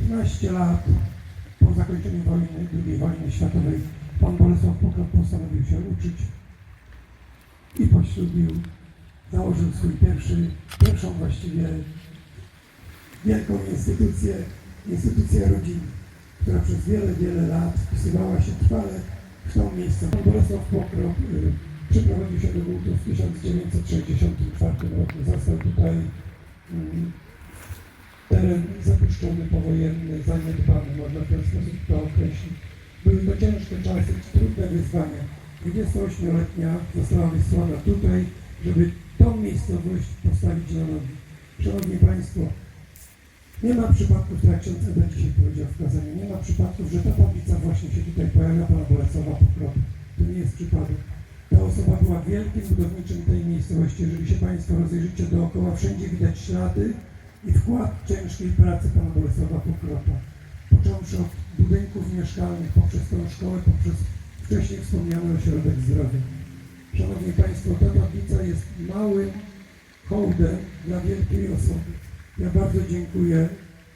15 lat po zakończeniu wojny, II wojny światowej, pan Bolesław Pokrop postanowił się uczyć i poślubił, założył swój pierwszy, pierwszą właściwie wielką instytucję, instytucję rodziny, która przez wiele, wiele lat wpisywała się trwale w tą miejsce. Pan Bolesław Pokrop y, przeprowadził się do Głód w 1964 roku. Zastał tutaj mm, teren zapuszczony, powojenny, zaniedbany, można w ten sposób to określić. Były to ciężkie czasy, trudne wyzwania. 28-letnia została wysłana tutaj, żeby tą miejscowość postawić na nogi. Szanowni Państwo, nie ma przypadków, tak jak ksiądz Eda dzisiaj powiedział w kazaniu, nie ma przypadków, że ta tablica właśnie się tutaj pojawia, pana Bolesława Pokropu. To nie jest przypadek. Ta osoba była wielkim budowniczym tej miejscowości. Jeżeli się Państwo rozejrzycie dookoła, wszędzie widać ślady i wkład ciężkiej pracy pana Bolesława Pokropa. Począwszy od budynków mieszkalnych, poprzez tą szkołę, poprzez wcześniej wspomniany ośrodek zdrowia. Szanowni Państwo, ta tablica jest małym hołdem dla wielkiej osoby. Ja bardzo dziękuję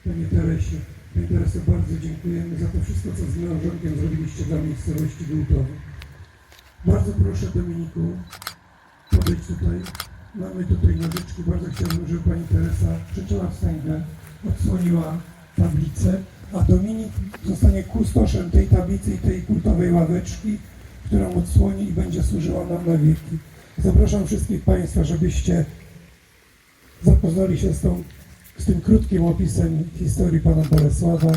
Panie Teresie. Pani Tereso, bardzo dziękujemy za to wszystko, co z małżonkiem zrobiliście dla miejscowości Głótowej. Bardzo proszę Dominiku, podejdź tutaj. Mamy tutaj nożyczki. Bardzo chciałbym, żeby Pani Teresa przeczyła wstęgę, odsłoniła tablicę, a Dominik zostanie kustoszem tej tablicy i tej kultowej ławeczki, którą odsłoni i będzie służyła nam na wieki. Zapraszam wszystkich Państwa, żebyście zapoznali się z, tą, z tym krótkim opisem historii Pana Bolesława,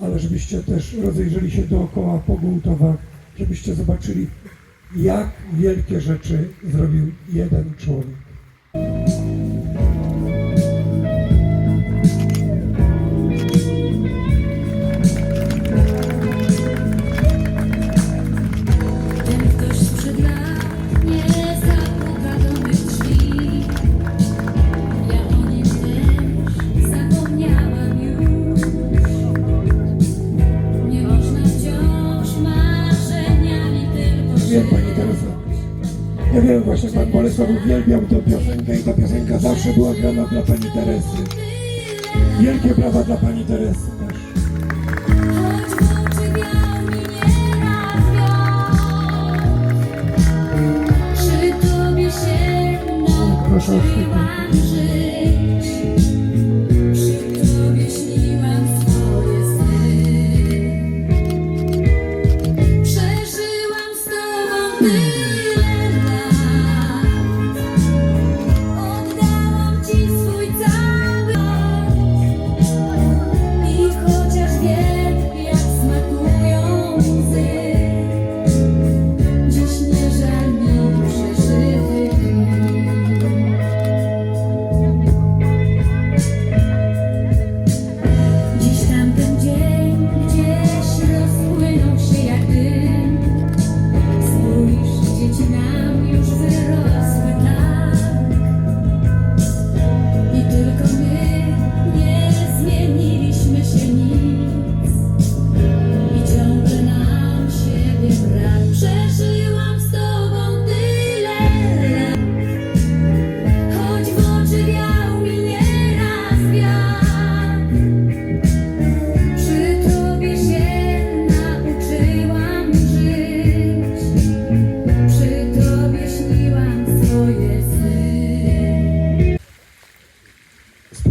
ale żebyście też rozejrzeli się dookoła po Głutowach, żebyście zobaczyli, jak wielkie rzeczy zrobił jeden człowiek. Żyć. Pani Teresa. Ja wiem, właśnie Pan Bolesław uwielbiał tę piosenkę i ta piosenka zawsze była grana dla Pani Teresy. Wielkie brawa dla Pani Teresy też. Choć w oczy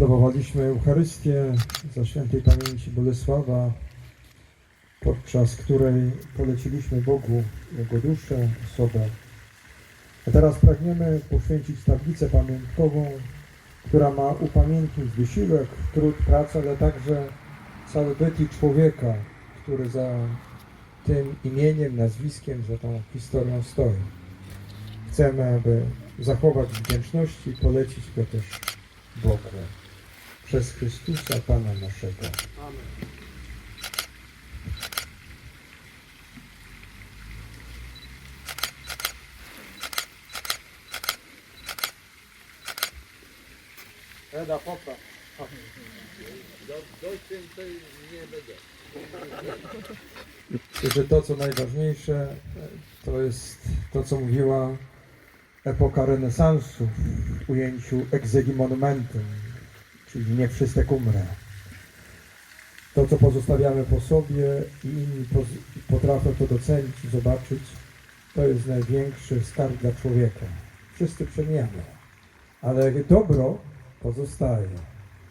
Sprawowaliśmy Eucharystię za świętej pamięci Bolesława, podczas której poleciliśmy Bogu Jego duszę, osobę. A teraz pragniemy poświęcić tablicę pamiątkową, która ma upamiętnić wysiłek, trud, pracę, ale także cały byt człowieka, który za tym imieniem, nazwiskiem, za tą historią stoi. Chcemy, aby zachować wdzięczność i polecić go też Bogu przez Chrystusa Pana naszego. Eda, popraw. Że to, co najważniejsze, to jest to, co mówiła epoka renesansu w ujęciu exegi monumentum, czyli nie wszystek umrę. to, co pozostawiamy po sobie i inni potrafią to docenić i zobaczyć, to jest największy skarb dla człowieka. Wszyscy przemijamy, ale dobro pozostaje.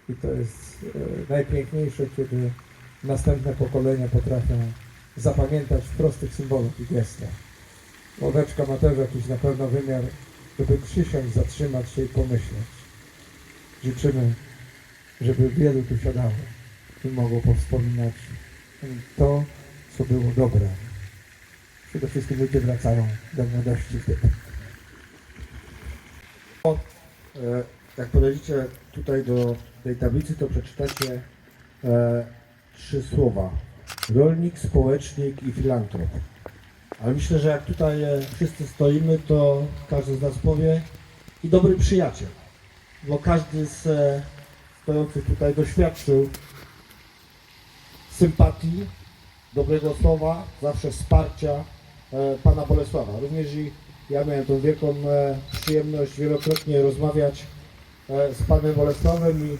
I to jest e, najpiękniejsze, kiedy następne pokolenia potrafią zapamiętać w prostych symbolach i gestach. Ławeczka ma też jakiś na pewno wymiar, żeby przysiąść, zatrzymać się i pomyśleć. Życzymy, żeby wielu tu siadało i mogło powspominać to, co było dobre. Przede wszystkim ludzie wracają do młodości wtedy. E, Jak podejdziecie tutaj do tej tablicy, to przeczytacie e, trzy słowa. Rolnik, społecznik i filantrop. Ale myślę, że jak tutaj e, wszyscy stoimy, to każdy z nas powie i dobry przyjaciel. Bo każdy z e, stojących tutaj doświadczył sympatii, dobrego słowa, zawsze wsparcia e, Pana Bolesława. Również i ja miałem tą wielką e, przyjemność wielokrotnie rozmawiać e, z Panem Bolesławem i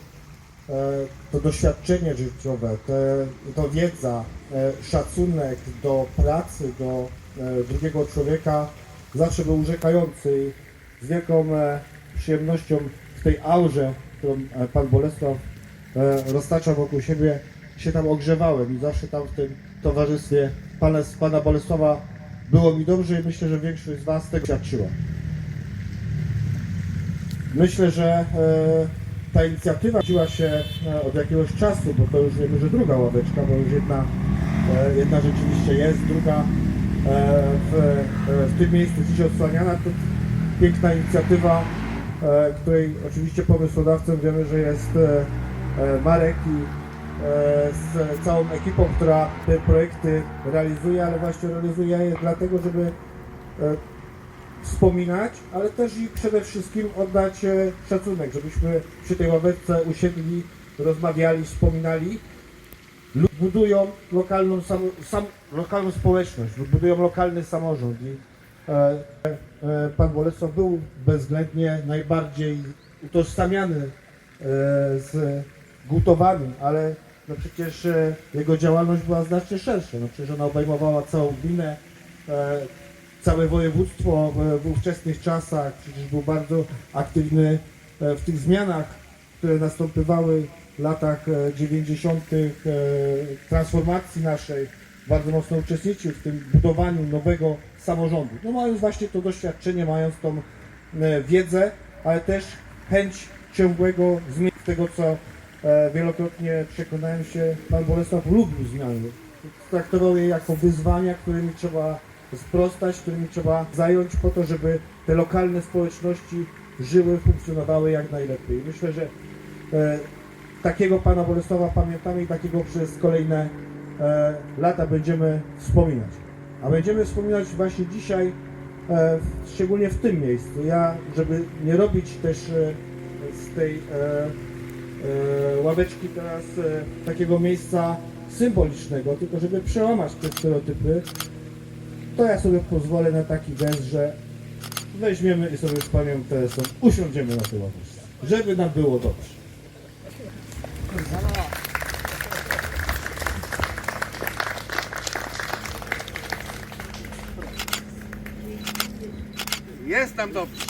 to doświadczenie życiowe, te, to wiedza, szacunek do pracy, do drugiego człowieka zawsze był urzekający i z wielką przyjemnością w tej aurze, którą e, Pan Bolesław e, roztacza wokół siebie, się tam ogrzewałem i zawsze tam w tym towarzystwie Pana, Pana Bolesława było mi dobrze i myślę, że większość z Was tego świadczyła. Myślę, że e, ta inicjatywa dziła się od jakiegoś czasu, bo to już wiemy, że druga ławeczka, bo już jedna, jedna rzeczywiście jest, druga w, w tym miejscu dziś odsłaniana. To piękna inicjatywa, której oczywiście pomysłodawcą wiemy, że jest e, e, Marek i e, z całą ekipą, która te projekty realizuje, ale właśnie realizuje je dlatego, żeby e, wspominać, ale też i przede wszystkim oddać e, szacunek, żebyśmy przy tej ławeczce usiedli, rozmawiali, wspominali. Lu- Budują lokalną, sam, sam, lokalną społeczność, budują lokalny samorząd e, e, Pan Bolesław był bezwzględnie najbardziej utożsamiany e, z Gutowanym, ale no przecież e, jego działalność była znacznie szersza. No przecież ona obejmowała całą gminę, e, całe województwo e, w ówczesnych czasach. Przecież był bardzo aktywny e, w tych zmianach, które następowały w latach e, 90. e, transformacji naszej. Bardzo mocno uczestniczył w tym budowaniu nowego samorządu. No mając właśnie to doświadczenie, mając tą e, wiedzę, ale też chęć ciągłego zmiany tego, co e, wielokrotnie przekonałem się, Pan Bolesław lubił zmiany. Traktował je jako wyzwania, którymi trzeba sprostać, którymi trzeba zająć po to, żeby te lokalne społeczności żyły, funkcjonowały jak najlepiej. Myślę, że e, takiego Pana Bolesława pamiętamy i takiego przez kolejne e, lata będziemy wspominać. A będziemy wspominać właśnie dzisiaj, e, szczególnie w tym miejscu. Ja, żeby nie robić też e, z tej e, e, ławeczki teraz e, takiego miejsca symbolicznego, tylko żeby przełamać te stereotypy, to ja sobie pozwolę na taki gest, że weźmiemy i sobie z panią Teresą usiądziemy na tej ławeczce, żeby nam było dobrze. Jest tam dobrze.